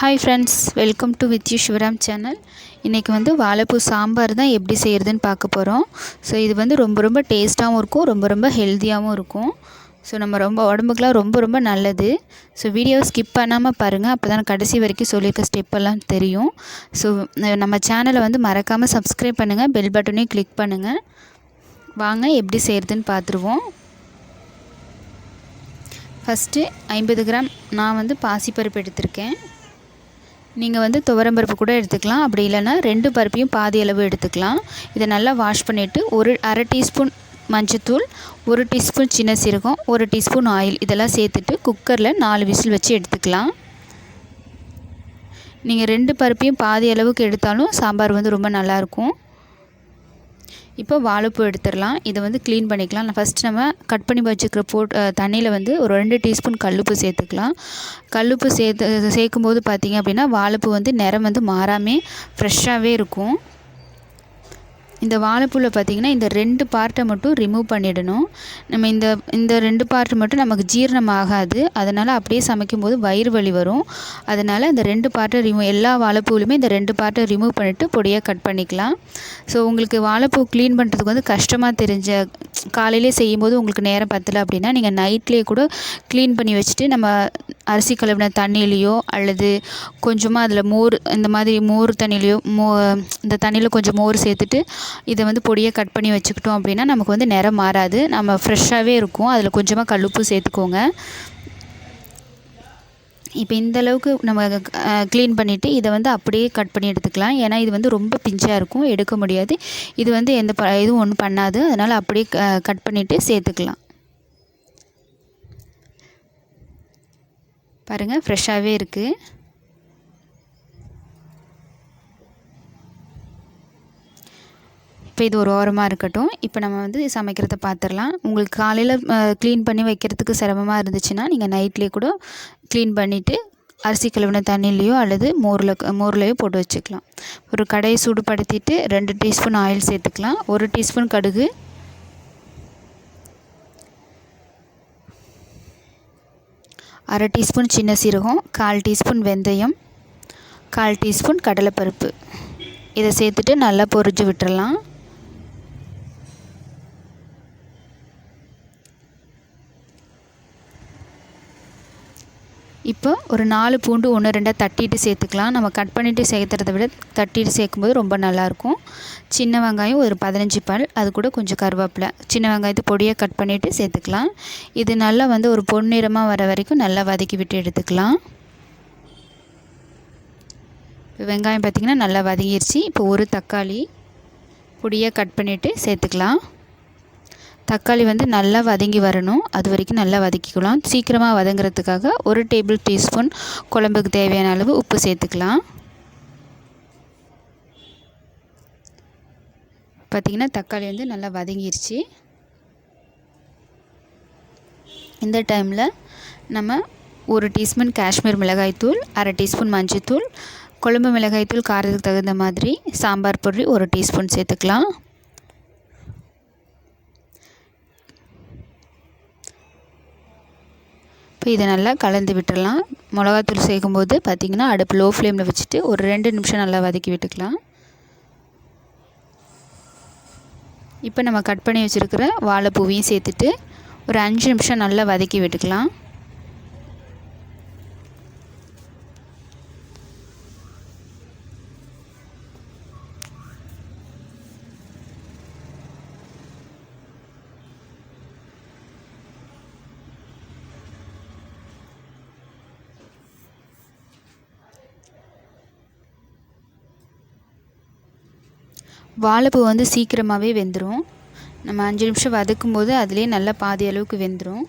Hi friends welcome to Vidhyu Sivaram channel இன்றைக்கி வந்து வாழைப்பூ சாம்பார் தான் எப்படி செய்கிறதுன்னு பார்க்க போகிறோம் ஸோ இது வந்து ரொம்ப ரொம்ப டேஸ்ட்டாகவும் இருக்கும் ரொம்ப ரொம்ப ஹெல்த்தியாகவும் இருக்கும். ஸோ நம்ம ரொம்ப உடம்புக்குலாம் ரொம்ப ரொம்ப நல்லது. ஸோ வீடியோவை ஸ்கிப் பண்ணாமல் பாருங்கள் அப்போ தான் கடைசி வரைக்கும் சொல்லியிருக்க ஸ்டெப்பெல்லாம் தெரியும். ஸோ நம்ம சேனலை வந்து மறக்காமல் சப்ஸ்கிரைப் பண்ணுங்கள் பெல் பட்டனையும் கிளிக் பண்ணுங்கள் வாங்க எப்படி செய்கிறதுன்னு பார்த்துருவோம். ஃபஸ்ட்டு ஐம்பது கிராம் நான் வந்து பாசிப்பருப்பு எடுத்திருக்கேன். நீங்கள் வந்து துவரம்பருப்பு கூட எடுத்துக்கலாம். அப்படி இல்லைன்னா ரெண்டு பருப்பையும் பாதி அளவு எடுத்துக்கலாம். இதை நல்லா வாஷ் பண்ணிவிட்டு ஒரு அரை டீஸ்பூன் மஞ்சத்தூள் ஒரு டீஸ்பூன் சின்ன சீரகம் ஒரு டீஸ்பூன் ஆயில் இதெல்லாம் சேர்த்துட்டு குக்கரில் நாலு விசில் வச்சு எடுத்துக்கலாம். நீங்கள் ரெண்டு பருப்பையும் பாதி அளவுக்கு எடுத்தாலும் சாம்பார் வந்து ரொம்ப நல்லாயிருக்கும் இப்போ வாழைப்பூ எடுத்துடலாம். இதை வந்து க்ளீன் பண்ணிக்கலாம். ஃபஸ்ட்டு நம்ம கட் பண்ணி வச்சுக்கிற போட் தண்ணியில் வந்து ஒரு ரெண்டு டீஸ்பூன் கல்லுப்பு சேர்த்துக்கலாம். கல்லுப்பு சேர்த்து சேர்க்கும் போது பார்த்திங்க அப்படின்னா வாழைப்பூ வந்து நிறம் வந்து மாறாமல் ஃப்ரெஷ்ஷாகவே இருக்கும். இந்த வாழைப்பூவில் பார்த்திங்கன்னா இந்த ரெண்டு பார்ட்டை மட்டும் ரிமூவ் பண்ணிடணும். நம்ம இந்த இந்த ரெண்டு பார்ட் மட்டும் நமக்கு ஜீரணம் ஆகாது. அதனால் அப்படியே சமைக்கும்போது வயிறு வலி வரும். அதனால் இந்த ரெண்டு பார்ட்டை ரிமூவ் எல்லா வாழைப்பூவிலுமே இந்த ரெண்டு பார்ட்டை ரிமூவ் பண்ணிவிட்டு பொடியாக கட் பண்ணிக்கலாம். ஸோ உங்களுக்கு வாழைப்பூ க்ளீன் பண்ணுறதுக்கு வந்து கஷ்டமாக தெரிஞ்ச காலையிலே செய்யும்போது உங்களுக்கு நேரம் பத்தலை அப்படின்னா நீங்கள் நைட்லேயே கூட க்ளீன் பண்ணி வச்சுட்டு நம்ம அரிசி கழுவின தண்ணியிலையோ அல்லது கொஞ்சமாக அதில் மோர் இந்த மாதிரி மோர் தண்ணியிலையோ மோ இந்த தண்ணியில் கொஞ்சம் மோர் சேர்த்துட்டு இதை வந்து பொடியை கட் பண்ணி வச்சுக்கிட்டோம் அப்படின்னா நமக்கு வந்து நிறம் மாறாது. நம்ம ஃப்ரெஷ்ஷாகவே இருக்கும். அதில் கொஞ்சமாக கல்லுப்பு சேர்த்துக்கோங்க. இப்போ இந்த அளவுக்கு நம்ம க்ளீன் பண்ணிவிட்டு இதை வந்து அப்படியே கட் பண்ணி எடுத்துக்கலாம். ஏன்னா இது வந்து ரொம்ப பிஞ்சாக இருக்கும். எடுக்க முடியாது. இது வந்து எந்த ப இதுவும் ஒன்றும் பண்ணாது. அதனால் அப்படியே கட் பண்ணிவிட்டு சேர்த்துக்கலாம். பாருங்கள் ஃப்ரெஷ்ஷாகவே இருக்குது இப்போ இது ஒரு ஓரமாக இருக்கட்டும். இப்போ நம்ம வந்து சமைக்கிறத பார்த்துடலாம் உங்களுக்கு காலையில் க்ளீன் பண்ணி வைக்கிறதுக்கு சிரமமாக இருந்துச்சுன்னா நீங்கள் நைட்லேயே கூட க்ளீன் பண்ணிவிட்டு அரிசி கழுவின தண்ணிலேயோ அல்லது மோரில் மோர்லேயோ போட்டு வச்சுக்கலாம். ஒரு கடையை சூடுபடுத்திட்டு ரெண்டு டீஸ்பூன் ஆயில் சேர்த்துக்கலாம். ஒரு டீஸ்பூன் கடுகு. அரை டீஸ்பூன் சின்ன சீரகம் கால் டீஸ்பூன் வெந்தயம் கால் டீஸ்பூன் கடலைப்பருப்பு. இதை சேர்த்துட்டு நல்லா பொரிஞ்சு விட்டுறலாம். இப்போ ஒரு நாலு பூண்டு ஒன்று ரெண்டாக தட்டிட்டு சேர்த்துக்கலாம். நம்ம கட் பண்ணிவிட்டு சேர்த்துறத விட தட்டிட்டு சேர்க்கும்போது ரொம்ப நல்லாயிருக்கும். சின்ன வெங்காயம் ஒரு பதினஞ்சு பல் அது கூட கொஞ்சம் கருவேப்பிலை. சின்ன வெங்காயத்தை பொடியாக கட் பண்ணிவிட்டு சேர்த்துக்கலாம். இது நல்லா வந்து ஒரு பொன்னிறமாக வர வரைக்கும் நல்லா வதக்கி விட்டு எடுத்துக்கலாம். இப்போ வெங்காயம் பார்த்திங்கன்னா நல்லா வதங்கிருச்சு. இப்போ ஒரு தக்காளி பொடியாக கட் பண்ணிவிட்டு சேர்த்துக்கலாம். தக்காளி வந்து நல்லா வதங்கி வரணும். அது வரைக்கும் நல்லா வதக்கிக்கலாம். சீக்கிரமாக வதங்குறதுக்காக ஒரு டேபிள் டீஸ்பூன் குழம்புக்கு தேவையான அளவு உப்பு சேர்த்துக்கலாம். பார்த்திங்கன்னா தக்காளி வந்து நல்லா வதங்கிருச்சு. இந்த டைமில் நம்ம ஒரு டீஸ்பூன் காஷ்மீர் மிளகாய்த்தூள் அரை டீஸ்பூன் மஞ்சள்தூள் குழம்பு மிளகாய்த்தூள் காரத்துக்கு தகுந்த மாதிரி சாம்பார் பொடி ஒரு டீஸ்பூன் சேர்த்துக்கலாம். இப்போ இதை நல்லா கலந்து விட்டுடலாம். மிளகாத்தூள் சேர்க்கும்போது பார்த்திங்கன்னா அடுப்பு லோ ஃப்ளேமில் வச்சுட்டு ஒரு ரெண்டு நிமிஷம் நல்லா வதக்கி விட்டுக்கலாம். இப்போ நம்ம கட் பண்ணி வச்சுருக்கிற வாழைப்பூவையும் சேர்த்துட்டு ஒரு அஞ்சு நிமிஷம் நல்லா வதக்கி விட்டுக்கலாம். வாழைப்பூ வந்து சீக்கிரமாகவே வெந்துடும் நம்ம அஞ்சு நிமிஷம் வதக்கும் போது அதுலேயே நல்லா பாதி அளவுக்கு வெந்துடும்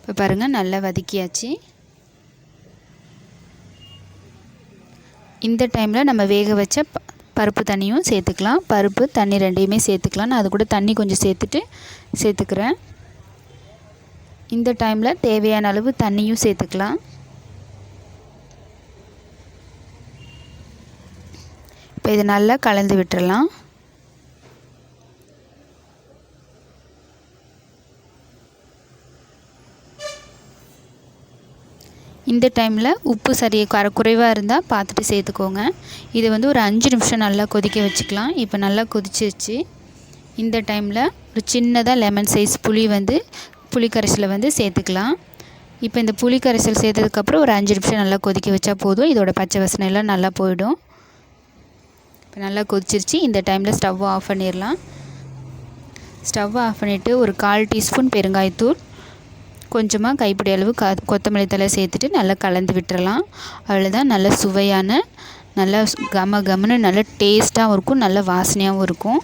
இப்போ பாருங்கள் நல்லா வதக்கியாச்சு. இந்த டைமில் நம்ம வேக வச்ச பருப்பு தண்ணியும் சேர்த்துக்கலாம். பருப்பு தண்ணி ரெண்டையுமே சேர்த்துக்கலாம். நான் அது கூட தண்ணி கொஞ்சம் சேர்த்துட்டு சேர்த்துக்கிறேன். இந்த டைமில் தேவையான அளவு தண்ணியும் சேர்த்துக்கலாம். இப்போ இது நல்லா கலந்து விட்டுடலாம் இந்த டைமில் உப்பு சரி கர குறைவாக இருந்தால் பார்த்துட்டு சேர்த்துக்கோங்க. இதை வந்து ஒரு அஞ்சு நிமிஷம் நல்லா கொதிக்க வச்சுக்கலாம். இப்போ நல்லா கொதிச்சிருச்சு. இந்த டைமில் ஒரு சின்னதாக லெமன் சைஸ் புளி வந்து புளிக்கரைசலை வந்து சேர்த்துக்கலாம். இப்போ இந்த புளிக்கரைசல் சேர்த்ததுக்கப்புறம் ஒரு அஞ்சு நிமிஷம் நல்லா கொதிக்க வச்சா போதும். இதோட பச்சை வசனை எல்லாம் நல்லா போயிடும். இப்போ நல்லா கொதிச்சிருச்சு. இந்த டைமில் ஸ்டவ் ஆஃப் பண்ணிடலாம். ஸ்டவ் ஆஃப் பண்ணிவிட்டு ஒரு கால் டீஸ்பூன் பெருங்காயத்தூள் கொஞ்சமாக கைப்பிடி அளவு க கொத்தமல்லி தலை சேர்த்துட்டு நல்லா கலந்து விட்டுறலாம். அவ்வளோதான் நல்ல சுவையான நல்லா கம கமன்னு நல்ல டேஸ்ட்டாகவும் இருக்கும். நல்ல வாசனையாகவும் இருக்கும்.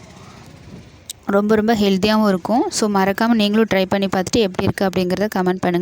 ரொம்ப ரொம்ப ஹெல்த்தியாகவும் இருக்கும். ஸோ மறக்காமல் நீங்களும் ட்ரை பண்ணி பார்த்துட்டு எப்படி இருக்குது அப்படிங்கிறத கமெண்ட் பண்ணுங்கள்